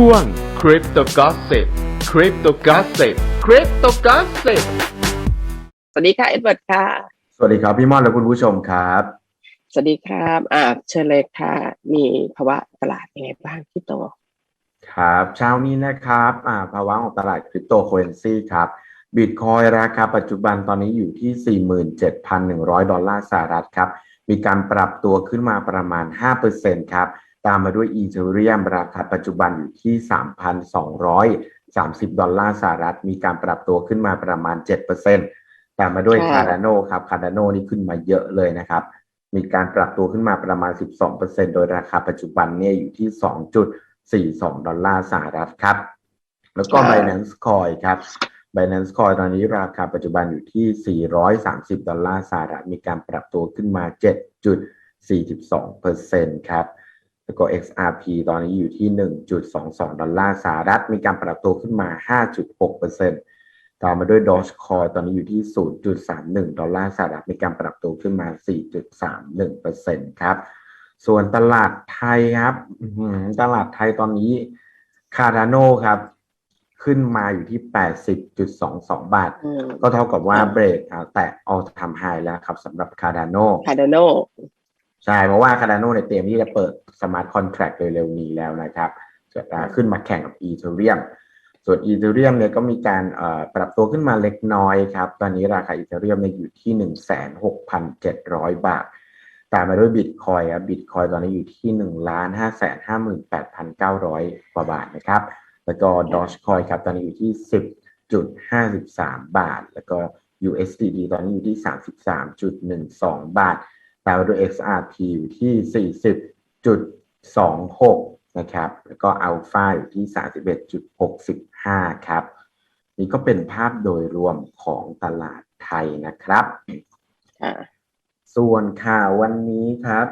ช่วง Crypto Gossip Crypto Gossip Crypto Gossip สวัสดีค่ะเอ็ดเวิร์ดค่ะ สวัสดีครับพี่ม่อนและคุณผู้ชมครับ สวัสดีครับอ่าเชิญเลยค่ะ มีภาวะตลาดยังไงบ้างที่โตครับเช้านี้นะครับอ่าภาวะของตลาดคริปโตเคอเรนซีครับบิตคอยราคาปัจจุบันตอนนี้อยู่ที่ 47,100 ดอลลาร์สหรัฐครับ มีการปรับตัวขึ้นมาประมาณ 5%ครับ ตามมาด้วยอีเทเรียมราคาปัจจุบันอยู่ที่ 3,230 ดอลลาร์สหรัฐ มีการปรับตัวขึ้นมาประมาณ 7%ตามมาด้วยค่ะคาร์ดาโนครับคาร์ดาโนนี่ขึ้นมาเยอะเลยนะครับ มีการปรับตัวขึ้นมาประมาณ 12%โดยราคาปัจจุบันเนี่ยอยู่ที่ 2.42 ดอลลาร์สหรัฐครับ แล้วก็ Binance Coin ครับ Binance Coin ตอนนี้ราคาปัจจุบันอยู่ที่ 430 ดอลลาร์สหรัฐ มีการปรับตัวขึ้นมา 7.42%ครับ แล้วก็ XRP ตอนนี้อยู่ที่ 1.22 ดอลลาร์สหรัฐ มีการปรับตัวขึ้นมา 5.6%ตามมาด้วย Dogecoin ตอนนี้อยู่ที่ 0.31 ดอลลาร์สหรัฐ มีการปรับตัวขึ้นมา 4.31%ครับ ส่วนตลาดไทยครับอื้อหือตลาดไทยตอนนี้คา r าโนครับ ขึ้นมาอยู่ที่ 80.22 บาทอืมก็เท่ากับว่าค่ะเบรกอ่าแตะ all time high แล้วครับสำหรับคา r าโนคาร์ดโน ใช่เพราะว่าคา r าโนในยเตรียมที่จะเปิดสมาร์ทคอนแท็กเร็วๆนี้แล้วนะครับจะอ่าขึ้นมาแข่งกับอีเทเรียมส่วนอีเทเรียมเนี่ยก็มีการเอ่อปรับตัวขึ้นมาเล็กน้อยครับ ตอนนี้ราคาอีเทเรียมเนี่ยอยู่ที่ 16,700 บาท ตามมาด้วยบิตคอยครับบิตคอยตอนนี้อยู่ที่1นึ่งล้านห้าแสนห้าหมื่นแปดพันเก้าร้อยกว่าบาทนะครับ แล้วก็ดอ g คอยครับตอนนี้อยู่ที่สิบจุดห้าสิบสามบาท แล้วก็ USDT ตอนนี้อยู่ที่สามสิบสามจุดหนึ่งสองบาท ตามมาด้วย XRP อยู่ที่สี่สิบจุดสองหกนะครับ แล้วก็ Alpha อยู่ที่สามสิบเอ็ดจุดหกสิบห้าครับ นี่ก็เป็นภาพโดยรวมของตลาดไทยนะครับค่ะส่วนข่าววันนี้ครับ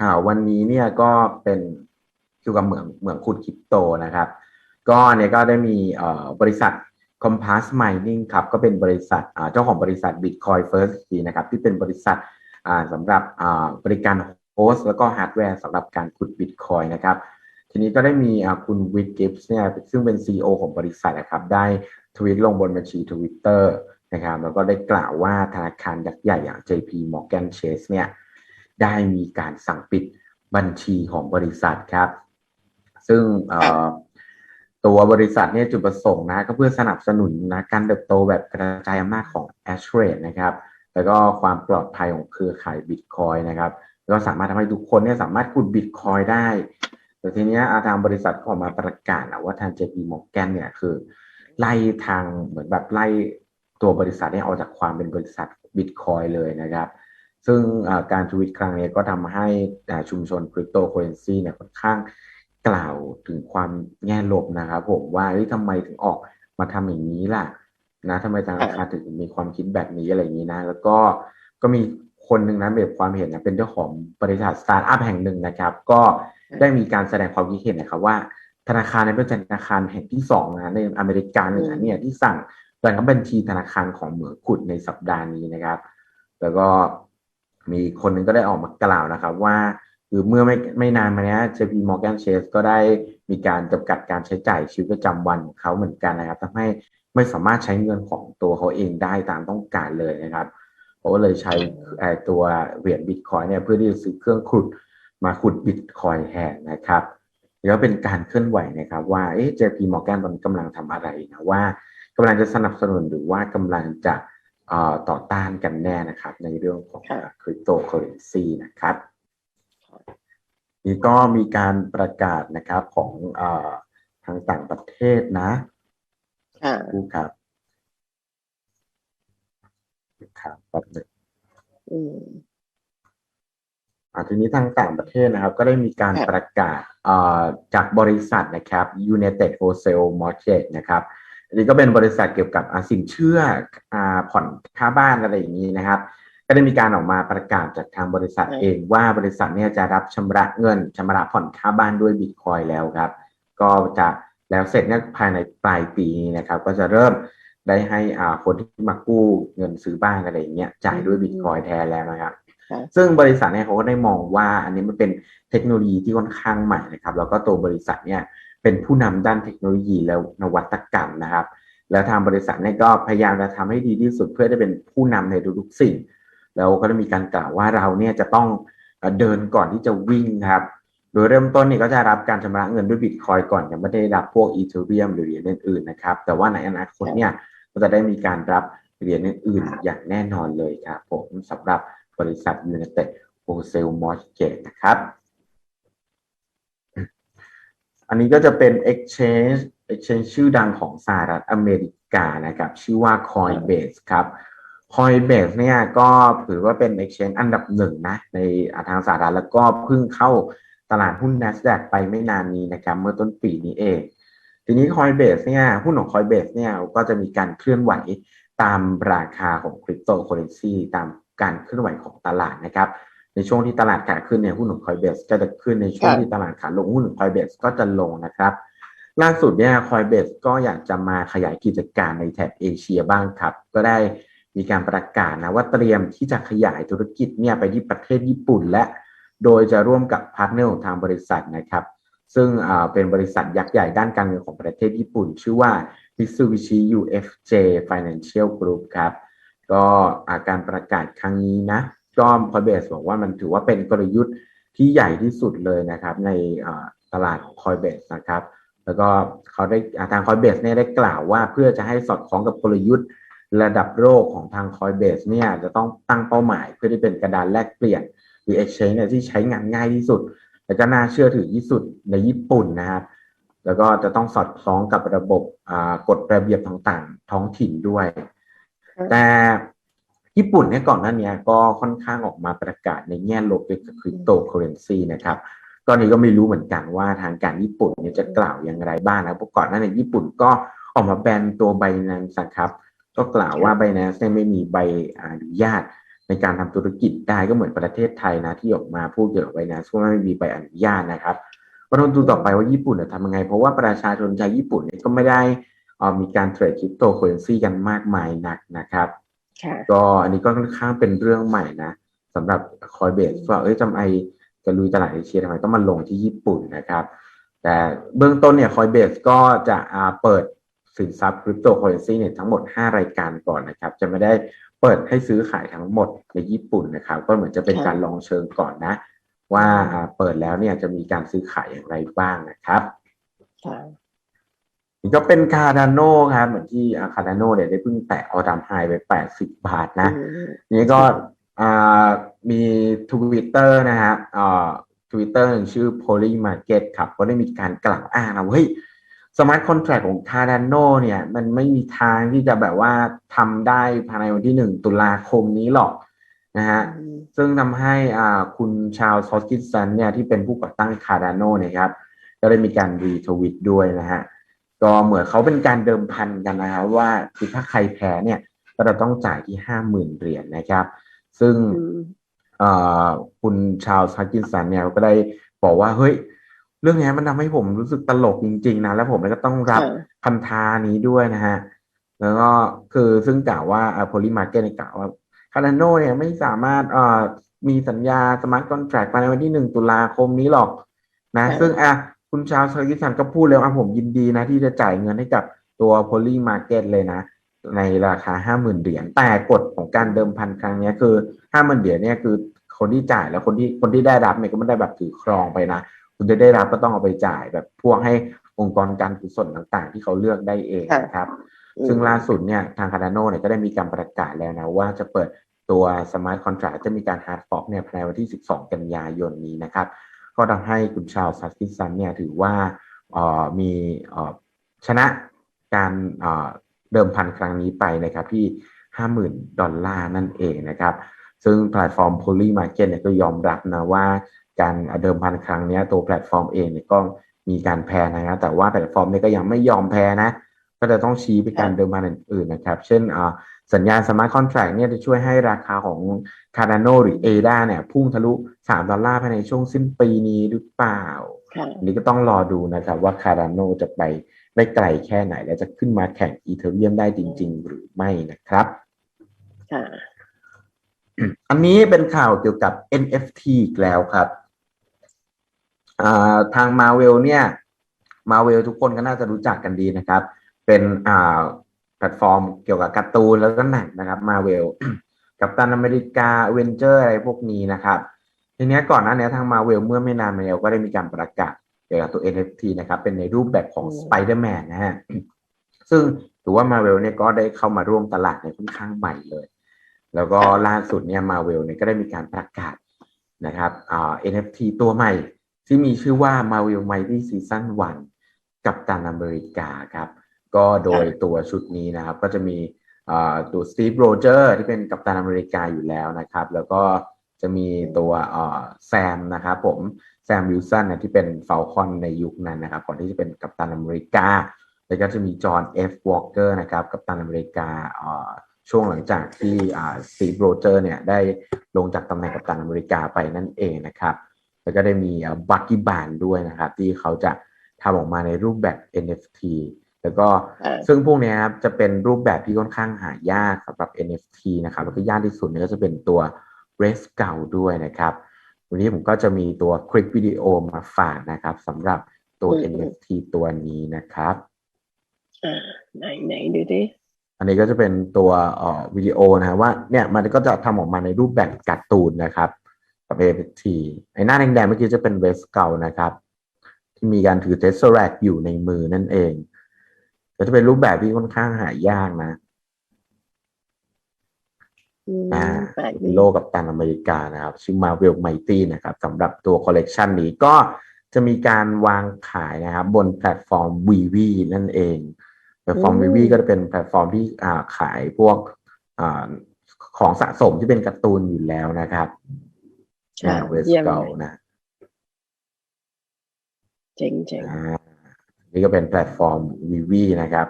ข่าววันนี้เนี่ยก็เป็นเกี่ยวกับเหมืองเหมืองขุดคริปโตนะครับ ก็เนี่ยก็ได้มีเอ่อบริษัท Compass Mining ครับก็เป็นบริษัทเจ้าของบริษัท Bitcoin First นะครับที่เป็นบริษัทสำหรับบริการโฮสต์แล้วก็ฮาร์ดแวร์สำหรับการขุด Bitcoin นะครับทีนี้ก็ได้มีคุณวิดกิฟส์เนี่ยซึ่งเป็น CEO ของบริษัทนะครับได้ทวีตลงบนบัญชี Twitter นะครับแล้วก็ได้กล่าวว่าธนาคารยักษ์ใหญ่อย่าง JP Morgan Chase เนี่ยได้มีการสั่งปิดบัญชีของบริษัทครับ ซึ่ง ตัวบริษัทเนี่ยจุดประสงค์นะก็เพื่อสนับสนุนนะการเติบโตแบบกระจายอำนาจของ a s h r a t e นะครับ แล้วก็ความปลอดภัยของเครือข่าย Bitcoin นะครับแล้วก็สามารถทำให้ทุกคนเนี่ยสามารถขุด Bitcoin ได้ แต่ทีเนี้ยอาทางบริษัทก็ออกมาประกาศนะว่าทาง JP Morgan เนี่ยคือ ไล่ทางเหมือนแบบไล่ตัวบริษัทเนี่ยออกจากความเป็นบริษัท Bitcoin เลยนะครับ ซึ่งการทวิตครั้งนี้ก็ทำให้ชุมชนคริปโตเคอเรนซีเนี่ยค่อนข้าง กล่าวถึงความแง่ลบนะครับผมว่าเฮ้ยทำไมถึงออกมาทำอย่างนี้ล่ะ นะทำไมทางราคารถึงมีความคิดแบบนี้อะไรอย่างนี้นะ แล้วก็ก็มีคนหนึ่งนะแบบความเห็นนะเป็นเจ้าของบริษัทสตาร์ทอัพแห่งหนึ่งนะครับ ก็ได้มีการแสดงความคิดเห็นนะครับว่าธนาคารในเป็นธนาคารแห่งที่สองนะในอเมริกาเหนือเนี่ยที่สั่งเปิดบัญชีธนาคารของเหมืองขุดในสัปดาห์นี้นะครับ แล้วก็มีคนหนึ่งก็ได้ออกมากล่าวนะครับ ว่า คือเมื่อไม่ไม่นานมาเนี้ย JP Morgan Chase ก็ได้มีการจำกัดการใช้จ่ายชีวิตประจำวันของเขาเหมือนกันนะครับทำให้ไม่สามารถใช้เงินของตัวเขาเองได้ตามต้องการเลยนะครับเขาก็เลยใช้เอ่อตัวเหรียญบิตคอยเนี่ยเพื่อที่จะซื้อเครื่องขุดมาขุดบิตคอยแทนนะครับแล้วเป็นการเคลื่อนไหวนะครับ ว่าเอ๊ะ JP Morgan ตอนนี้กำลังทำอะไรนะว่ากำลังจะสนับสนุนหรือว่ากำลังจะเอ่อต่อต้านกันแน่นะครับ ในเรื่องของค่ะคริปโตเคอเรนซีนะครับ นี่ก็มีการประกาศนะครับของเอ่อทางต่างประเทศนะค่ะผู้ครับครับแป๊บหนึงอืมอ่าทีนี้ทางต่างประเทศนะครับ ก็ได้มีการค่ะประกาศเอ่อจากบริษัทนะครับ United Wholesale Mortgage นะครับอันนี้ก็เป็นบริษัทเกี่ยวกับอ่าสินเชื่ออ่าผ่อนค่าบ้านอะไรอย่างนี้นะครับ ก็ได้มีการออกมาประกาศจากทางบริษัทค่ะเองว่าบริษัทเนี่ยจะรับชำระเงินชำระผ่อนค่าบ้านด้วยบิตคอยแล้วครับ ก็จะแล้วเสร็จเนี่ยภายในปลายปีนี้นะครับ ก็จะเริ่มได้ให้อ่าคนที่มากู้เงินซื้อบ้านอะไรอย่างเงี้ยจ่ายด้วยบิตคอยแทนแล้วนะครับค่ะซึ่งบริษัทเนี่ยเขาก็ได้มองว่า อันนี้มันเป็นเทคโนโลยีที่ค่อนข้างใหม่นะครับ แล้วก็ตัวบริษัทเนี่ยเป็นผู้นำด้านเทคโนโลยีและนวัตกรรมนะครับ แล้วทางบริษัทเนี่ยก็พยายามจะทำให้ดีที่สุดเพื่อได้เป็นผู้นำในทุกๆสิ่ง แล้วก็ได้มีการกล่าวว่าเราเนี่ยจะต้องเดินก่อนที่จะวิ่งครับ โดยเริ่มต้นเนี่ยก็จะรับการชำระเงินด้วยบิตคอยก่อนยังไม่ได้รับพวกอีเทเรียมหรือเหรียญอื่นๆนะครับ แต่ว่าในอนาคตเนี่ยก็จะได้มีการรับเหรียญอื่นๆอย่างแน่นอนเลยครับผมสำหรับบริษัท United Wholesale Mortgage นะครับอันนี้ก็จะเป็น exchange exchange ชื่อดังของสหรัฐอเมริกานะครับ ชื่อว่า Coinbase ครับ Coinbase เนี่ยก็ถือว่าเป็น exchange อันดับหนึ่งนะในทางสหรัฐแล้วก็เพิ่งเข้าตลาดหุ้น NASDAQ ไปไม่นานนี้นะครับเมื่อต้นปีนี้เอง ทีนี้ Coinbase เนี่ยหุ้นของ Coinbase เนี่ยก็จะมีการเคลื่อนไหวตามราคาของคริปโตเคอเรนซีตามการเคลื่อนไหวของตลาดนะครับในช่วงที่ตลาดขาขึ้นเนี่ยหุ้นของ Coinbase ก็จะขึ้นในช่วงค่ะที่ตลาดขาลงหุ้นของ Coinbase ก็จะลงนะครับ ล่าสุดเนี่ย Coinbase ก็อยากจะมาขยายกิจการในแถบเอเชียบ้างครับ ก็ได้ มีการประกาศนะว่าเตรียมที่จะขยายธุรกิจเนี่ยไปที่ประเทศญี่ปุ่นและโดยจะร่วมกับพาร์ทเนอร์ของทางบริษัทนะครับ ซึ่งเป็นบริษัทยักษ์ใหญ่ด้านการเงินของประเทศญี่ปุ่น ชื่อว่า Mitsubishi UFJ Financial Group ครับ ก็าการประกาศครั้งนี้นะก็คอยเบสบอกว่ามันถือว่าเป็นกลยุทธ์ที่ใหญ่ที่สุดเลยนะครับ ในตลาดของคอยเบสนะครับ แล้วก็เขาได้ทางคอยเบสเนี่ยได้กล่าวว่าเพื่อจะให้สอดคล้องกับกลยุทธ์ ระดับโลกของทางคอยเบสเนี่ยจะต้องตั้งเป้าหมายเพื่อที่เป็นกระดานแลกเปลี่ยน หรือ exchange เนี่ยที่ใช้งานง่ายที่สุด และก็น่าเชื่อถือที่สุดในญี่ปุ่นนะครับแล้วก็จะต้องสอดคล้องกับระบบกฎระเบียบต่างๆ ท้องถิ่นด้วย แต่ญี่ปุ่นเนี่ยก่อนหน้านี้ก็ค่อนข้างออกมาประกาศในแง่ลบเกี่ยวกับคริปโตเคอเรนซีนะครับตอนนี้ก็ไม่รู้เหมือนกันว่าทางการญี่ปุ่นเนี่ยจะกล่าวอย่างไรบ้างนะเพราะก่อนหน้านี้ญี่ปุ่นก็ออกมาแบนตัวไบนันครับ ก็กล่าวว่าไบแนนเนี่ยไม่มีใบอนุญาตในการทำธุรกิจได้ก็เหมือนประเทศไทยนะที่ออกมาพูดเกี่ยวกับไบแนนว่าไม่มีใบอนุญาตนะครับก็ต้องดูต่อไปว่าญี่ปุ่นจะทำยังไง เพราะว่าประชาชนชาวญี่ปุ่นเนี่ยก็ไม่ได้เอ่อมีการเทรดคริปโตเคอเรนซีกันมากมายนักนะครับค่ะก็อันนี้ก็ค่อนข้างเป็นเรื่องใหม่นะสำหรับคอยเบสว่าเอ้ยทำไมจะลุยตลาดเอเชียทำไมต้องมาลงที่ญี่ปุ่นนะครับ แต่เบื้องต้นเนี่ยคอยเบสก็จะอ่าเปิด สินทรัพย์คริปโตเคอเรนซีเนี่ยทั้งหมด 5 รายการก่อนนะครับ จะไม่ได้เปิดให้ซื้อขายทั้งหมดในญี่ปุ่นนะครับ ก็เหมือนจะเป็นค่ะการลองเชิงก่อนนะว่าอ่าเปิดแล้วเนี่ยจะมีการซื้อขายอย่างไรบ้างนะครับค่ะนี่ก็เป็นคาร์ดานโนครับเหมือนที่คาร์ดานโนเนี่ยได้เพิ่งแตะออดามไฮไป 80 บาทนะอืมนี่ก็อ่ามีทวิตเตอร์นะฮะอ่าทวิตเตอร์ชื่อ Poly Market ครับ ก็ได้มีการกล่าวอ้างนะว่าเฮ้ย สมาร์ทคอนแท็กของ Cardano เนี่ย มันไม่มีทางที่จะแบบว่าทำได้ภายในวันที่หนึ่งตุลาคมนี้หรอกนะฮะอืมซึ่งทำให้อ่าคุณชาวซอสกิสันเนี่ยที่เป็นผู้ก่อตั้ง Cardano เนี่ยครับ ก็ได้มีการรีทวิตด้วยนะฮะก็เหมือนเขาเป็นการเดิมพันกันนะครับว่าคือถ้าใครแพ้เนี่ย ก็จะต้องจ่ายที่ห้าหมื่นเหรียญนะครับ ซึ่งอืมเอ่อคุณชาวซักกินสันเนี่ยก็ได้บอกว่าเฮ้ย เรื่องนี้มันทำให้ผมรู้สึกตลกจริง ๆ นะ แล้วผมก็ต้องรับค่ะพันธานี้ด้วยนะฮะ แล้วก็คือซึ่งกล่าวว่าโพลิมาร์เก็ตกล่าวว่าคาร์ดานโนเนี่ยไม่สามารถเอ่อมีสัญญาสมาร์ทคอนแทรคภายในวันที่หนึ่งตุลาคมนี้หรอก นะค่ะซึ่งอะคุณชาวซักกินสันก็พูดแล้วอะผมยินดีนะ ที่จะจ่ายเงินให้กับตัวโพลีมาร์เก็ตเลยนะ ในราคาห้าหมื่นเหรียญแต่กฎของการเดิมพันครั้งเนี้ยคือห้าหมื่นเหรียญเนี่ยคือคนที่จ่ายแล้วคนที่คนที่ได้รับเนี่ยก็ไม่ได้แบบถือครองไปนะ คุณจะได้รับก็ต้องเอาไปจ่ายแบบพวกให้องค์กรการกุศลต่างๆ ที่เขาเลือกได้เองค่ะนะครับอืมซึ่งล่าสุดเนี่ยทางคาร์ดานโนเนี่ยก็ได้มีการประกาศแล้วนะว่าจะเปิดตัวสมาร์ทคอน r a c t จะมีการฮาร์ดฟอกเนี่ยภายในวันที่ 12 กันยายนนี้นะครับ ก็ทำให้คุณชาวซัสกิสันเนี่ยถือว่าเอ่อมีเอ่อชนะการเอ่อเดิมพันครั้งนี้ไปนะครับที่ 50,000 ดอลลาร์นั่นเองนะครับ ซึ่งแพลตฟอร์ม Poly Market เนี่ยก็ยอมรับนะว่า การเดิมพันครั้งเนี้ยตัวแพลตฟอร์มเองเนี่ยก็มีการแพ้นะครับแต่ว่าแพลตฟอร์มเนี่ยก็ยังไม่ยอมแพ้นะ ก็จะต้องชี้ไปการเดิมพันอื่นๆนะครับ เช่นอ่าสัญญาสมาร์ทคอนแท c t เนี่ยจะช่วยให้ราคาของ Cardano หรือ ADA เนี่ย พุ่งทะลุ 3 ดอลลาร์ภายในช่วงสิ้นปีนี้หรือเปล่าค่ะอันนี้ก็ต้องรอดูนะครับว่า Cardano จะไปได้ไกลแค่ไหน และจะขึ้นมาแข่งอีเทเรียมได้จริง ๆ หรือไม่นะครับค่ะอันนี้เป็นข่าวเกี่ยวกับ NFT อีกแล้วครับอ่า ทางมาเวลเนี่ยมาเวลทุกคนก็น่าจะรู้จักกันดีนะครับ เป็นอ่าแพลตฟอร์มเกี่ยวกับการ์ตูนแล้วก็หนังนะครับมาเวลกับตันอเมริกาเวนเจอร์อะไรพวกนี้นะครับ ทีเนี้ยก่อนหน้านี้ทางมาเวลเมื่อไม่นานมาแล้วก็ได้มีการประกาศเกี่ยวกับตัว NFT นะครับ เป็นในรูปแบบของอืม Spider-Man นะฮะซึ่งถือว่ามาเวลเนี่ยก็ได้เข้ามาร่วมตลาดในค่อนข้างใหม่เลย แล้วก็ล่าสุดเนี่ยมาเวลเนี่ยก็ได้มีการประกาศนะครับอ่า NFT ตัวใหม่ ที่มีชื่อว่า Marvel Mighty Season 1 กับตันอเมริกาครับ ก็โดยตัวชุดนี้นะครับ ก็จะมีตัวสตีฟโรเจอร์ที่เป็นกัปตันอเมริกาอยู่แล้วนะครับ แล้วก็จะมีตัวแซมนะครับผมแซมวิลสันนะที่เป็นฟ a ลคอนในยุคนั้นนะครับ ก่อนที่จะเป็นกัปตันอเมริกา แล้วก็จะมีจอห์นเอฟวอลเกอร์นะครับกัปตันอเมริกาอ่าช่วงหลังจากที่สตีฟโรเจอร์เนี่ยได้ลงจากตำแหน่งกัปตันอเมริกาไปนั่นเองนะครับ แล้วก็ได้มีบั c กี้บานด้วยนะครับ ที่เขาจะทำออกมาในรูปแบบ NFT แล้วก็อ่าซึ่งพวกเนี้ยครับจะเป็นรูปแบบที่ค่อนข้างหายากสำหรับ NFT นะครับแล้วก็ยากที่สุดเนี่ยก็จะเป็นตัว r e s เก่าด้วยนะครับ วันนี้ผมก็จะมีตัวคลิปวิดีโอมาฝากนะครับสำหรับตัวอืม NFT ตัวนี้นะครับอ่าไหนไหนดูดิอันนี้ก็จะเป็นตัวเอ่อวิดีโอนะฮะว่าเนี่ยมันก็จะทำออกมาในรูปแบบการ์ตูนนะครับ กับ NFT ไอ้หน้าแดงๆเมื่อกี้จะเป็นเวสเก่านะครับ ที่มีการถือเทสแรกอยู่ในมือนั่นเองก็จะเป็นรูปแบบที่ค่อนข้างหายากนะอืมอ่าแปลกเป็ดีนโลกกับตันอเมริกานะครับชื่อ Marvel Mighty นะครับสำหรับตัวคอลเลกชันนี้ก็จะมีการวางขายนะครับ บนแพลตฟอร์ม VV นั่นเองแพลตฟอร์ม VV ก็จะเป็นแพลตฟอร์มที่อ่าขายพวกอาของสะสมที่เป็นการ์ตูนอยู่แล้วนะครับค่ะ เวสเยี่ยมเกลเลยนะเจ๋งเจ๋งอ่านี่ก็เป็นแพลตฟอร์ม VV นะครับ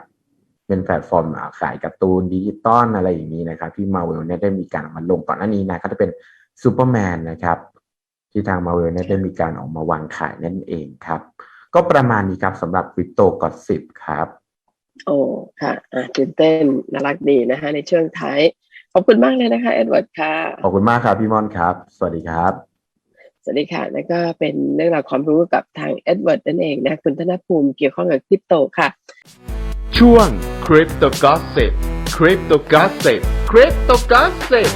เป็นแพลตฟอร์มอ่าขายการ์ตูนดิจิตอลอะไรอย่างนี้นะครับ ที่มาเวลเนี่ยได้มีการเอามาลงก่อนหน้านี้นะก็จะเป็นซูเปอร์แมนนะครับ ที่ทางมาเวลเนี่ยได้มีการออกมาวางขายนั่นเองครับ ก็ประมาณนี้ครับสำหรับคริปโตกอดสิบครับ โอ้ค่ะอ่าตื่นเต้นน่ารักดีนะคะในช่วงท้าย ขอบคุณมากเลยนะคะเอ็ดเวิร์ดค่ะ ขอบคุณมากครับพี่มอนครับ สวัสดีครับ สวัสดีค่ะแล้วก็เป็นเรื่องราวความรู้กับทางเอ็ดเวิร์ดนั่นเองนะ คุณธนภูมิเกี่ยวข้องกับคริปโตค่ะ ช่วง Crypto Gossip Crypto Gossip Crypto Gossip